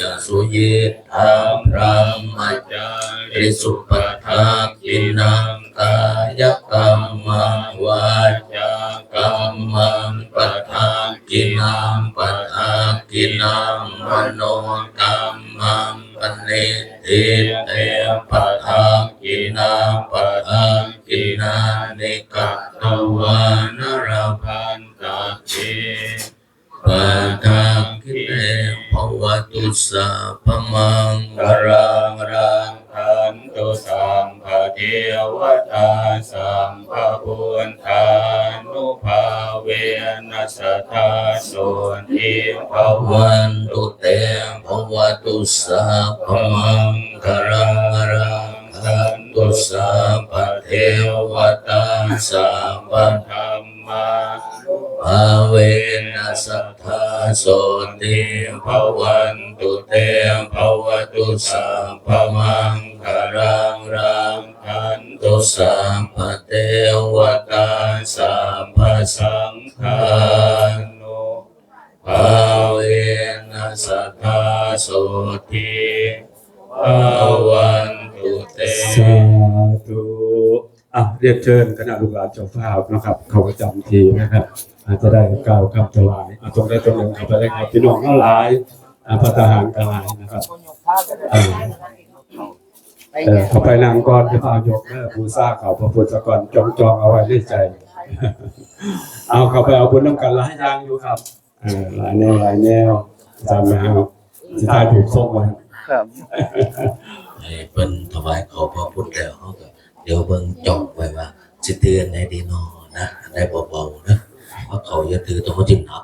ตวิปุคะเลอภิเสเกสังพะพุทธามนตติสุนังคันตังสุมัยิทังพระมัจาริสุปทักขินังกายกรรมวาจากรรมังปทักขินังปทักขินังมโนกรรมังปณิทิเตปทักขินังปทักขินานิกัตตวานรพันตะเจปัทังคิเต วตุสัพพมังกรังรังคันตุสัมภะเทวตาสัมภะพุทธานุภาเวนัสสทาสุนทิภวันตุเตภวตุสัพพมังกรังรังคันตุสัมภะเทวตาสัมภะธรรมาภาเวนัสท สุติภวันตุเตภวตุสัพพมังคารังรังคันตุสัพพเทวตาสัพพสังฆานุภาเวนัสทธาโสติภวันตุเตสาธุอะเรียนเชิญคณะลูกหลานเจ้าภาพนะครับ เขาประจำทีนะครับ อาจจะได้กล่าวคำถวายอะตรงได้ตรงหนึ่งเข้าไปได้ครับพี่น้องทั้งหลายอะพระทหารกหลายนะครับเอ่อเออเข้าไปนางก่อนจะพายกเลิกบูซาเขาพระพุทธก่อนจองจองเอาไว้ในใจ เอาเข้าไปเอาบุญน้ำกันหลายอย่างอยู่ครับเออหลายแนวหลายแนวจำนะครับสิทายถูกส่งไว้ครับให้เพิ่นถวายขอพระพุทธแล้วเขาก็เดี๋ยวเบิ่งจองไว้ว่าสิเตือนให้ดีเนอนะได้เบาๆนะเพราะเขาอย่าถือตรงจิตหนัก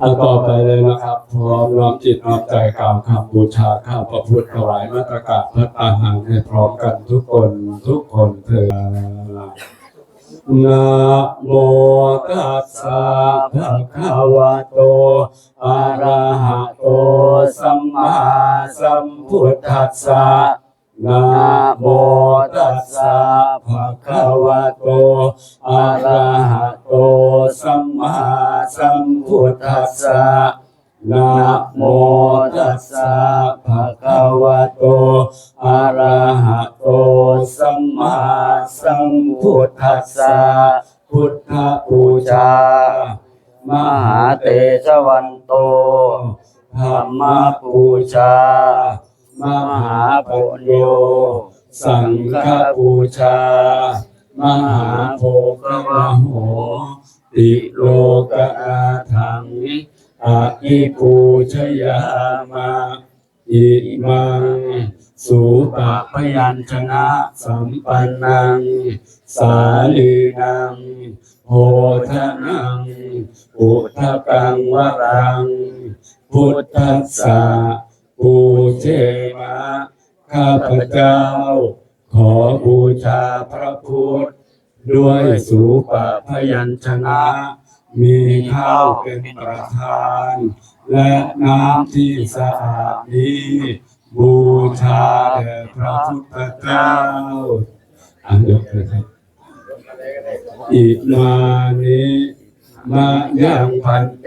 อันต่อไปเลยนะครับ พร้อมน้อมจิตน้อมใจกล่าวคำบูชาข้าพระพุทธถวายมาตรกาพระอาหารให้พร้อมกันทุกคนทุกคนเถิดนะโมตัสสะภะคะวะโต อะระหะโต สัมมาสัมพุทธัสสะ นะโมตัสสะภะคะวะโต อะระหะโต สัมมาสัมพุทธัสสะนะโมตัสสะภะคะวะโต อะระหะโต สัมมาสัมพุทธัสสะพุทธบูชามหาเตชวันโต ธรรมบูชา มหาปโย สังฆบูชา มหาโภควะโหติโลกอาถังอาอิปูชยามาอิมังสุปะพยัญชนะสัมปันนัง สาลีนังโหทนัง อุทกังวรัง พุทธัสสะ ปูเชมะข้าพเจ้า ขอบูชาพระพุทธด้วยสูปะพยัญชนะ มีข้าวเป็นประธาน และน้ำที่สะอาดนี้ บูชาแด่พระพุทธเจ้าอันเดียวกันครับอิมานิมายังพันเต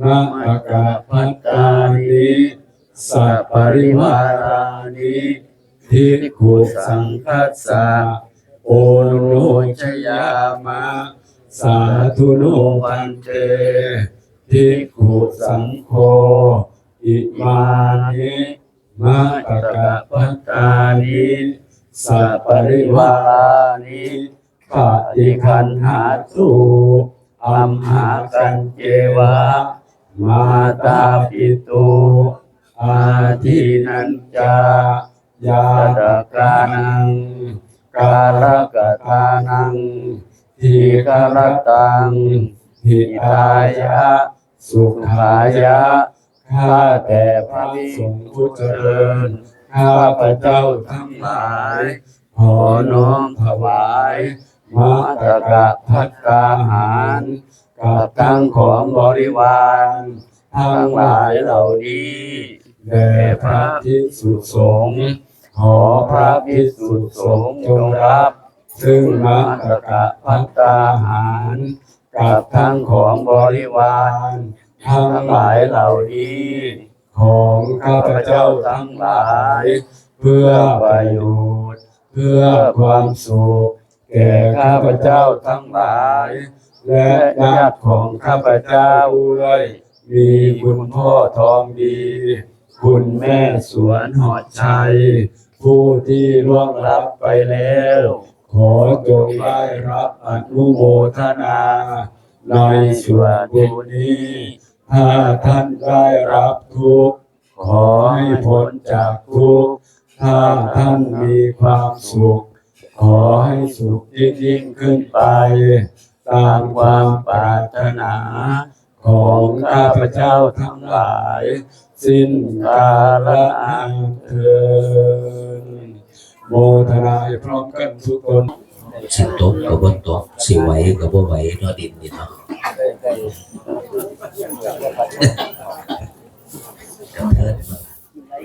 มะปะกะพัตตานิ สัปปริวารานิทิฏขุสังคัสสะโอโนชยามะ สาธุโนวันเตทิกขุสังโฆอิมานิมะตะกะพัตตานิสัปปริวารานิปฏิคันหาตุอัมหากันเจวะ มาตาปิตุ อาทินันจายาตกานัง กาลกทานังทีกาลตังหิตายะ สุขายะ ข้าแต่พระสงฆ์ผู้เจริญ ข้าพระเจ้าทั้งหลาย ขอน้อมถวายมาตกะพัตตาหารกับทั้งของบริวาร ทั้งหลายเหล่านี้ แด่พระภิกษุสงฆ์ขอพระภิกษุสงฆ์จงรับ ซึ่งมาตกะพัตตาหารกับทั้งของบริวารทั้งหลายเหล่านี้ ของข้าพเจ้าทั้งหลาย เพื่อประโยชน์ เพื่อความสุขแก่ข้าพเจ้าทั้งหลาย และญาติของข้าพเจ้าด้วยมีคุณพ่อทองดี คุณแม่สวนหอดชัย ผู้ที่ล่วงลับไปแล้ว ขอจงได้รับอนุโมทนาในส่วนบุญนี้ถ้าท่านได้รับทุกข์ขอให้พ้นจากทุกข์ถ้าท่านมีความสุข ขอให้สุขยิ่งยิ่งขึ้นไป ตามความปรารถนาของข้าพเจ้าทั้งหลาย สิ้นกาลนานเทินโมทนาพร้อมกันทุกคนสิตกกับบ่ตกสิไหวกับบ่ไหวนาะดินนี่เนาะกระเทิดมา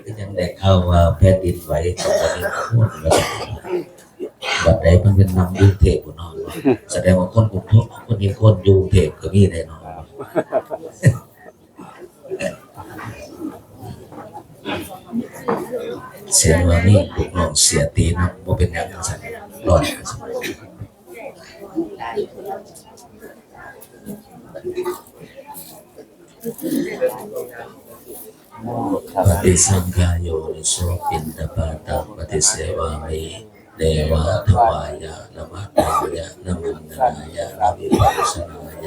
ก็ยังได้เข้าว่าแผ่นดินไหวตกกันทั่วแล้วบัดใดมันเป็นนำยุงเทพบ่เนาะแสดงว่าคนกรุงเทพคนนี้คนยุงเทพก็มีแน่นอนาะ ทวายะนมัตตายะนมันนายะนวิปัสสนาย